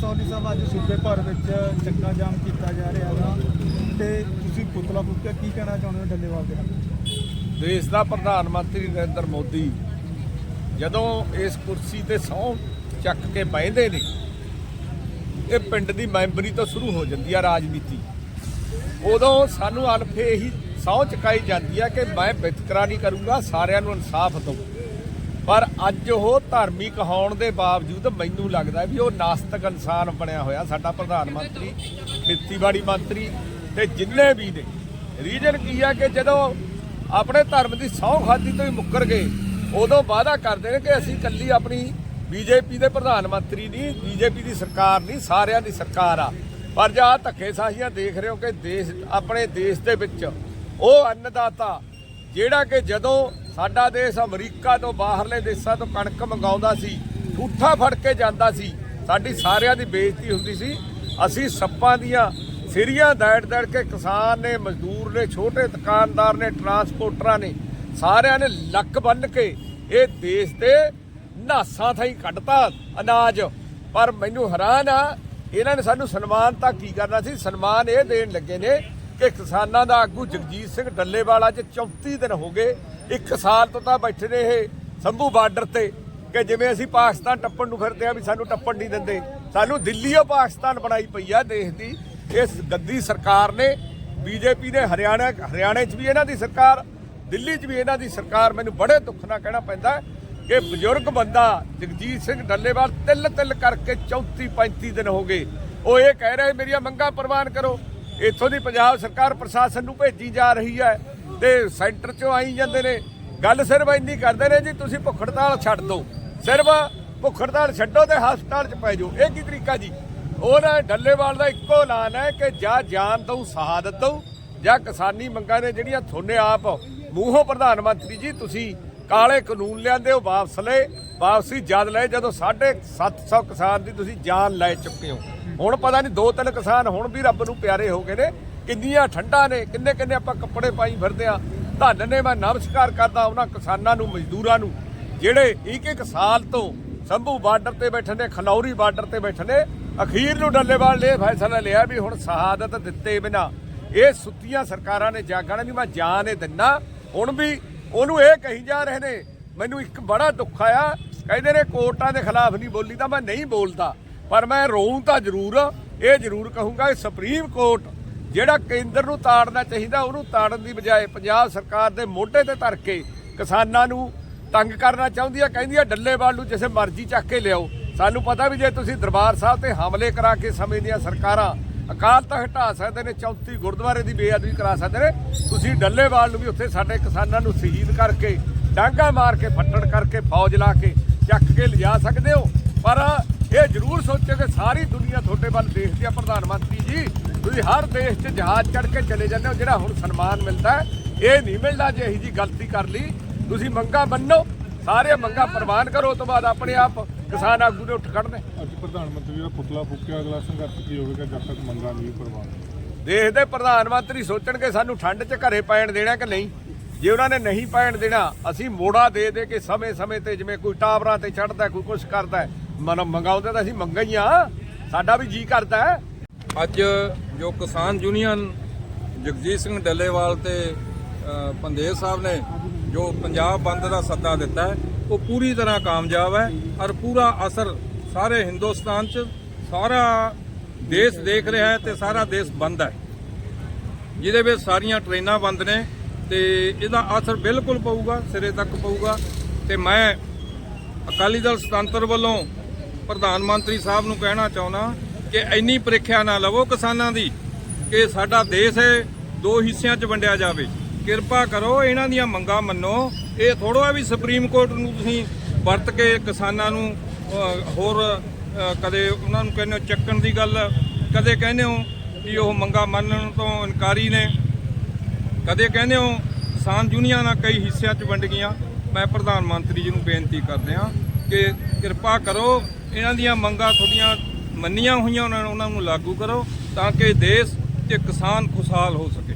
ਸੌਲੀ ਸਾਹਿਬ ਅੱਜ ਸੂਬੇ ਭਰ ਵਿੱਚ ਚੱਕਾ ਜਾਮ ਕੀਤਾ ਜਾ ਰਿਹਾ ਹੈਗਾ ਤੇ ਤੁਸੀਂ ਪੁਤਲਾ ਫੂਕਿਆ, ਕੀ ਕਹਿਣਾ ਚਾਹੁੰਦੇ ਹੋ ਡੱਲੇਵਾਲ ਦੇ ਦੇਸ਼ ਦਾ ਪ੍ਰਧਾਨ ਮੰਤਰੀ ਨਰਿੰਦਰ ਮੋਦੀ ਜਦੋਂ ਇਸ ਕੁਰਸੀ ਤੇ ਸਹੁੰ ਚੱਕ ਕੇ ਬਹਿੰਦੇ ਨੇ, ਇਹ ਪਿੰਡ ਦੀ ਮੈਂਬਰੀ ਤੋਂ ਸ਼ੁਰੂ ਹੋ ਜਾਂਦੀ ਆ ਰਾਜਨੀਤੀ। ਉਦੋਂ ਸਾਨੂੰ ਅਲਫੇ ਇਹੀ ਸਹੁੰ ਚੁਕਾਈ ਜਾਂਦੀ ਆ ਕਿ ਮੈਂ ਵਿਤਕਰਾ ਨਹੀਂ ਕਰੂੰਗਾ, ਸਾਰਿਆਂ ਨੂੰ ਇਨਸਾਫ ਦਊ ਪਰ ਅੱਜ ਉਹ ਧਾਰਮਿਕ ਹੋਣ ਦੇ ਬਾਵਜੂਦ ਮੈਨੂੰ ਲੱਗਦਾ ਵੀ ਉਹ ਨਾਸਤਕ ਇਨਸਾਨ ਬਣਿਆ ਹੋਇਆ ਸਾਡਾ ਪ੍ਰਧਾਨ ਮੰਤਰੀ, ਖੇਤੀਬਾੜੀ ਮੰਤਰੀ ਤੇ ਜਿੰਨੇ ਵੀ ਨੇ। ਰੀਜਨ ਕੀ ਆ ਕਿ ਜਦੋਂ ਆਪਣੇ ਧਰਮ ਦੀ ਸਹੁੰ ਖਾਦੀ ਤੋਂ ਹੀ ਮੁੱਕਰ ਗਏ, ਉਦੋਂ ਵਾਅਦਾ ਕਰਦੇ ਨੇ ਕਿ ਅਸੀਂ ਇਕੱਲੀ ਆਪਣੀ ਬੀਜੇਪੀ ਦੇ ਪ੍ਰਧਾਨ ਮੰਤਰੀ ਨਹੀਂ, ਬੀਜੇਪੀ ਦੀ ਸਰਕਾਰ ਨਹੀਂ, ਸਾਰਿਆਂ ਦੀ ਸਰਕਾਰ ਆ। ਪਰ ਜੇ ਆਹ ਧੱਕੇ ਸਾਹੀਆਂ ਦੇਖ ਰਹੇ ਹੋ ਕਿ ਦੇਸ਼, ਆਪਣੇ ਦੇਸ਼ ਦੇ ਵਿੱਚ ਉਹ ਅੰਨਦਾਤਾ ਜਿਹੜਾ ਕਿ ਜਦੋਂ ਸਾਡਾ ਦੇਸ਼ ਅਮਰੀਕਾ ਤੋਂ ਬਾਹਰਲੇ ਦੇਸ਼ਾਂ ਤੋਂ ਕਣਕ ਮੰਗਾਉਂਦਾ ਸੀ, ਠੂਠਾ ਫੜ ਕੇ ਜਾਂਦਾ ਸੀ। ਸਾਡੀ ਸਾਰਿਆਂ ਦੀ ਬੇਇੱਜ਼ਤੀ ਹੁੰਦੀ ਸੀ। ਅਸੀਂ ਸੱਪਾਂ ਦੀਆਂ ਸਿਰੀਆਂ ਦੈੜ ਦੈੜ ਕੇ ਕਿਸਾਨ ਨੇ, ਮਜ਼ਦੂਰ ਨੇ, ਛੋਟੇ ਦੁਕਾਨਦਾਰ ਨੇ, ਟਰਾਂਸਪੋਰਟਰਾਂ ਨੇ, ਸਾਰਿਆਂ ਨੇ ਲੱਕ ਬੰਨ ਕੇ ਇਹ ਦੇਸ਼ ਦੇ ਨਾਸਾਂ ਥਾਈ ਕੱਢਤਾ ਅਨਾਜ। ਪਰ ਮੈਨੂੰ ਹੈਰਾਨ ਆ, ਇਹਨਾਂ ਨੇ ਸਾਨੂੰ ਸਨਮਾਨ ਤਾਂ ਕੀ ਕਰਨਾ ਸੀ? ਸਨਮਾਨ ਇਹ ਦੇਣ ਲੱਗੇ ਨੇ ਕਿ ਕਿਸਾਨਾਂ ਦਾ ਆਗੂ ਜਗਜੀਤ ਸਿੰਘ ਡੱਲੇਵਾਲਾ ਚ 34 ਦਿਨ ਹੋ ਗਏ ਇੱਕ ਸਾਲ ਤੋਂ ਤਾਂ ਬੈਠੇ ਨੇ ਇਹ ਸੰਭੂ ਬਾਰਡਰ ਤੇ ਕਿ ਜਿਵੇਂ ਅਸੀਂ ਪਾਕਿਸਤਾਨ ਟੱਪਣ ਨੂੰ ਫਿਰਦੇ ਆ ਵੀ ਸਾਨੂੰ ਟੱਪਣ ਨਹੀਂ ਦਿੰਦੇ। ਸਾਨੂੰ ਦਿੱਲੀ ਉਹ ਪਾਕਿਸਤਾਨ ਬਣਾਈ ਪਈ ਆ ਦੇਸ਼ ਦੀ। ਇਸ ਗੱਦੀ ਸਰਕਾਰ ਨੇ, ਬੀਜੇਪੀ ਨੇ, ਹਰਿਆਣਾ, ਹਰਿਆਣੇ 'ਚ ਵੀ ਇਹਨਾਂ ਦੀ ਸਰਕਾਰ, ਦਿੱਲੀ 'ਚ ਵੀ ਇਹਨਾਂ ਦੀ ਸਰਕਾਰ ਮੈਨੂੰ ਬੜੇ ਦੁੱਖ ਨਾਲ ਕਹਿਣਾ ਪੈਂਦਾ ਕਿ ਬਜ਼ੁਰਗ ਬੰਦਾ ਜਗਜੀਤ ਸਿੰਘ ਡੱਲੇਵਾਲ ਤਿੱਲ ਤਿਲ ਕਰਕੇ 34 35 ਦਿਨ ਹੋ ਗਏ। ਉਹ ਇਹ ਕਹਿ ਰਹੇ, ਮੇਰੀਆਂ ਮੰਗਾਂ ਪ੍ਰਵਾਨ ਕਰੋ। ਇੱਥੋਂ ਦੀ ਪੰਜਾਬ ਸਰਕਾਰ ਪ੍ਰਸ਼ਾਸਨ ਨੂੰ ਭੇਜੀ ਜਾ ਰਹੀ ਹੈ। ਤੇ ਸੈਂਟਰ 'ਚੋਂ ਆਈ ਜਾਂਦੇ ਨੇ। ਗੱਲ ਸਿਰਫ ਇੰਨੀ ਕਰਦੇ ਨੇ ਜੀ, ਤੁਸੀਂ ਭੁੱਖ ਹੜਤਾਲ ਛੱਡ ਦਿਓ। ਸਿਰਫ ਭੁੱਖ ਹੜਤਾਲ ਛੱਡੋ ਤੇ ਹਸਪਤਾਲ 'ਚ ਪੈ ਜਾਓ। ਇਹ ਕੀ ਤਰੀਕਾ ਜੀ? ਉਹ ਡੱਲੇਵਾਲ ਦਾ ਇੱਕੋ ਐਲਾਨ ਹੈ ਕਿ ਜਾਂ ਜਾਨ ਦਊ ਸ਼ਹਾਦਤ ਦਊ ਜਾਂ ਕਿਸਾਨੀ ਮੰਗਾਂ ਨੇ ਜਿਹੜੀਆਂ ਥੋਨੇ ਆਪ ਮੂੰਹੋਂ ਪ੍ਰਧਾਨ ਮੰਤਰੀ ਜੀ, ਤੁਸੀਂ ਕਾਲੇ ਕਾਨੂੰਨ ਲਿਆਂਦੇ ਹੋ ਵਾਪਸ ਲਏ। ਵਾਪਸੀ ਜਦ ਲਏ, ਜਦੋਂ 750 ਕਿਸਾਨ ਦੀ ਤੁਸੀਂ ਜਾਨ ਲੈ ਚੁੱਕੇ ਹੋ। ਹੁਣ ਪਤਾ ਨਹੀਂ, ਦੋ ਤਿੰਨ ਕਿਸਾਨ ਹੁਣ ਵੀ ਰੱਬ ਨੂੰ ਪਿਆਰੇ ਹੋ ਗਏ ਨੇ। ਕਿੰਨੀਆਂ ਠੰਡਾਂ ਨੇ, ਕਿੰਨੇ ਕਿੰਨੇ ਆਪਾਂ ਕੱਪੜੇ ਪਾਈ ਫਿਰਦੇ ਆ ਧੰਨ ਨੇ ਮੈਂ ਨਮਸਕਾਰ ਕਰਦਾ ਉਹਨਾਂ ਕਿਸਾਨਾਂ ਨੂੰ, ਮਜ਼ਦੂਰਾਂ ਨੂੰ, ਜਿਹੜੇ ਇੱਕ ਇੱਕ ਸਾਲ ਤੋਂ ਸੰਭੂ ਬਾਰਡਰ ਤੇ ਬੈਠੇ ਨੇ, ਖਨੌਰੀ ਬਾਰਡਰ ਤੇ ਬੈਠੇ ਨੇ, ਅਖੀਰ ਨੂੰ ਡੱਲੇਵਾਲ ਨੇ, ਇਹ ਫੈਸਲਾ ਲਿਆ ਵੀ ਹੁਣ ਸ਼ਹਾਦਤ ਦਿੱਤੇ ਬਿਨਾ। ਇਹ ਸੁੱਤੀਆਂ ਸਰਕਾਰਾਂ ਨੇ ਜਾਗਣਾ ਵੀ ਮੈਂ ਜਾਨ ਇਹ ਦਿੰਨਾ। ਹੁਣ ਵੀ ਉਹਨੂੰ ਇਹ ਕਹੀ ਜਾ ਰਹੇ ਨੇ, ਮੈਨੂੰ ਇੱਕ ਬੜਾ ਦੁੱਖ ਆਇਆ, ਕਹਿੰਦੇ ਨੇ ਕੋਰਟਾਂ ਦੇ ਖਿਲਾਫ ਨਹੀਂ ਬੋਲੀ ਤਾਂ ਮੈਂ ਨਹੀਂ ਬੋਲਦਾ। ਪਰ ਮੈਂ ਰੋਊਂ ਤਾਂ ਜ਼ਰੂਰ, ਇਹ ਜ਼ਰੂਰ ਕਹੂੰਗਾ ਕਿ ਸੁਪਰੀਮ ਕੋਰਟ ਜਿਹੜਾ ਕੇਂਦਰ ਨੂੰ ਤਾੜਨਾ ਚਾਹੀਦਾ, ਉਹਨੂੰ ਤਾੜਨ ਦੀ ਬਜਾਏ ਪੰਜਾਬ ਸਰਕਾਰ ਦੇ ਮੋਢੇ ਤੇ ਧਰ ਕੇ ਕਿਸਾਨਾਂ ਨੂੰ ਤੰਗ ਕਰਨਾ ਚਾਹੁੰਦੀ ਆ, ਕਹਿੰਦੀ ਆ ਡੱਲੇਵਾਲ ਨੂੰ ਜਿਸੇ ਮਰਜ਼ੀ ਚੱਕ ਕੇ ਲਿਆਓ। ਸਾਨੂੰ ਪਤਾ ਵੀ ਜੇ ਤੁਸੀਂ ਦਰਬਾਰ ਸਾਹਿਬ ਤੇ ਹਮਲੇ ਕਰਾ ਕੇ ਸਮੇਂ ਦੀਆਂ ਸਰਕਾਰਾਂ ਅਕਾਲ ਤਖਤ ਹਟਾ ਸਕਦੇ ਨੇ 34 ਗੁਰਦੁਆਰੇ ਦੀ ਬੇਅਦਬੀ ਕਰਾ ਸਕਦੇ ਨੇ, ਤੁਸੀਂ ਡੱਲੇਵਾਲ ਨੂੰ ਵੀ ਉੱਥੇ ਸਾਡੇ ਕਿਸਾਨਾਂ ਨੂੰ ਸ਼ਹੀਦ ਕਰਕੇ, ਡਾਂਗਾ ਮਾਰ ਕੇ, ਫੱਟੜ ਕਰਕੇ, ਫੌਜ ਲਾ ਕੇ ਚੱਕ ਕੇ ਲਿਜਾ ਸਕਦੇ ਹੋ। ਪਰ ਇਹ ਜ਼ਰੂਰ ਸੋਚੋ ਕਿ ਸਾਰੀ ਦੁਨੀਆ ਤੁਹਾਡੇ ਵੱਲ ਦੇਖਦੀ ਆ ਪ੍ਰਧਾਨ ਮੰਤਰੀ ਜੀ। ਤੁਸੀਂ ਹਰ ਦੇਸ਼ 'ਚ ਜਹਾਜ਼ ਚੜ੍ਹ ਕੇ ਚਲੇ ਜਾਂਦੇ ਹੋ ਜਿਹੜਾ ਹੁਣ ਸਨਮਾਨ ਮਿਲਦਾ ਇਹ ਨਹੀਂ ਮਿਲਦਾ ਜੇ ਇਹੀ ਜੀ ਗਲਤੀ ਕਰ ਲਈ। ਤੁਸੀਂ ਮੰਗਾ ਮੰਨੋ ਸਾਰੇ ਮੰਗਾ ਪ੍ਰਵਾਨ ਕਰੋ ਉਸ ਤੋਂ ਬਾਅਦ ਆਪਣੇ ਆਪ ਕਿਸਾਨ ਆਗੂ ਨੇ ਉੱਠ ਖੜਨੇ ਅੱਜ ਪ੍ਰਧਾਨ ਮੰਤਰੀ ਦਾ ਪੁਤਲਾ ਫੂਕਿਆ ਅਗਲਾ ਸੰਘਰਸ਼ ਕੀ ਹੋਵੇਗਾ ਜਦ ਤੱਕ ਮੰਗਾਂ ਨਹੀਂ ਪ੍ਰਵਾਨ? ਦੇਸ਼ ਦੇ ਪ੍ਰਧਾਨ ਮੰਤਰੀ ਸੋਚਣਗੇ ਸਾਨੂੰ ਠੰਡ 'ਚ ਘਰੇ ਪੈਣ ਦੇਣਾ ਕਿ ਨਹੀਂ? ਜੇ ਉਹਨਾਂ ਨੇ ਨਹੀਂ ਪੈਣ ਦੇਣਾ ਅਸੀਂ ਮੋੜਾ ਦੇ ਦੇ ਕੇ ਸਮੇਂ-ਸਮੇਂ ਤੇ ਜਿਵੇਂ ਕੋਈ ਟਾਵਰਾਂ ਤੇ ਚੜਦਾ ਕੋਈ ਕੁਛ ਕਰਦਾ ਮਨ ਮੰਗਾਉਂਦੇ ਤਾਂ ਅਸੀਂ ਮੰਗਾ ਹੀ ਆ। ਸਾਡਾ ਵੀ ਜੀ ਕਰਦਾ ਹੈ। ਅੱਜ ਜੋ ਕਿਸਾਨ ਯੂਨੀਅਨ ਜਗਜੀਤ ਸਿੰਘ ਡੱਲੇਵਾਲ ਤੇ ਪੰਦੇਰ ਸਾਹਿਬ ਨੇ ਜੋ ਪੰਜਾਬ ਬੰਦ ਦਾ ਸੱਦਾ ਦਿੱਤਾ ਹੈ, ਉਹ ਪੂਰੀ ਤਰ੍ਹਾਂ ਕਾਮਯਾਬ ਹੈ ਔਰ ਪੂਰਾ ਅਸਰ ਸਾਰੇ ਹਿੰਦੁਸਤਾਨ 'ਚ, ਸਾਰਾ ਦੇਸ਼ ਦੇਖ ਰਿਹਾ ਹੈ ਤੇ ਸਾਰਾ ਦੇਸ਼ ਬੰਦ ਹੈ। ਜਿਹਦੇ ਵਿੱਚ ਸਾਰੀਆਂ ਟ੍ਰੇਨਾਂ ਬੰਦ ਨੇ ਤੇ ਇਹਦਾ ਅਸਰ ਬਿਲਕੁਲ ਪਊਗਾ, ਸਿਰੇ ਤੱਕ ਪਊਗਾ ਤੇ ਮੈਂ ਅਕਾਲੀ ਦਲ ਸੁਤੰਤਰ ਵੱਲੋਂ ਪ੍ਰਧਾਨ ਮੰਤਰੀ ਸਾਹਿਬ ਨੂੰ ਕਹਿਣਾ ਚਾਹੁੰਦਾ ਕਿ ਇੰਨੀ ਪ੍ਰੀਖਿਆ ਨਾ ਲਵੋ ਕਿਸਾਨਾਂ ਦੀ ਕਿ ਸਾਡਾ ਦੇਸ਼ ਹੈ, ਦੋ ਹਿੱਸਿਆਂ 'ਚ ਵੰਡਿਆ ਜਾਵੇ। ਕਿਰਪਾ ਕਰੋ, ਇਹਨਾਂ ਦੀਆਂ ਮੰਗਾਂ ਮੰਨੋ। ਇਹ ਥੋੜਾ ਵੀ ਸੁਪਰੀਮ ਕੋਰਟ ਨੂੰ ਤੁਸੀਂ ਵਰਤ ਕੇ ਕਿਸਾਨਾਂ ਨੂੰ ਹੋਰ ਕਦੇ ਉਹਨਾਂ ਨੂੰ ਕਹਿੰਦੇ ਹੋ ਚੱਕਣ ਦੀ ਗੱਲ, ਕਦੇ ਕਹਿੰਦੇ ਹੋ ਕਿ ਉਹ ਮੰਗਾਂ ਮੰਨਣ ਤੋਂ ਇਨਕਾਰੀ ਨੇ। ਕਦੇ ਕਹਿੰਦੇ ਹੋ ਕਿਸਾਨ ਯੂਨੀਅਨਾਂ ਕਈ ਹਿੱਸਿਆਂ 'ਚ ਵੰਡ ਗਈਆਂ। ਮੈਂ ਪ੍ਰਧਾਨ ਮੰਤਰੀ ਜੀ ਨੂੰ ਬੇਨਤੀ ਕਰਦੇ ਹਾਂ ਕਿ ਕਿਰਪਾ ਕਰੋ ਇਹਨਾਂ ਦੀਆਂ ਮੰਗਾਂ ਤੁਹਾਡੀਆਂ ਮੰਨੀਆਂ ਹੋਈਆਂ, ਉਹਨਾਂ ਨੂੰ ਉਹਨਾਂ ਨੂੰ ਲਾਗੂ ਕਰੋ ਤਾਂ ਕਿ ਦੇਸ਼ ਤੇ ਕਿਸਾਨ ਖੁਸ਼ਹਾਲ ਹੋ ਸਕੇ।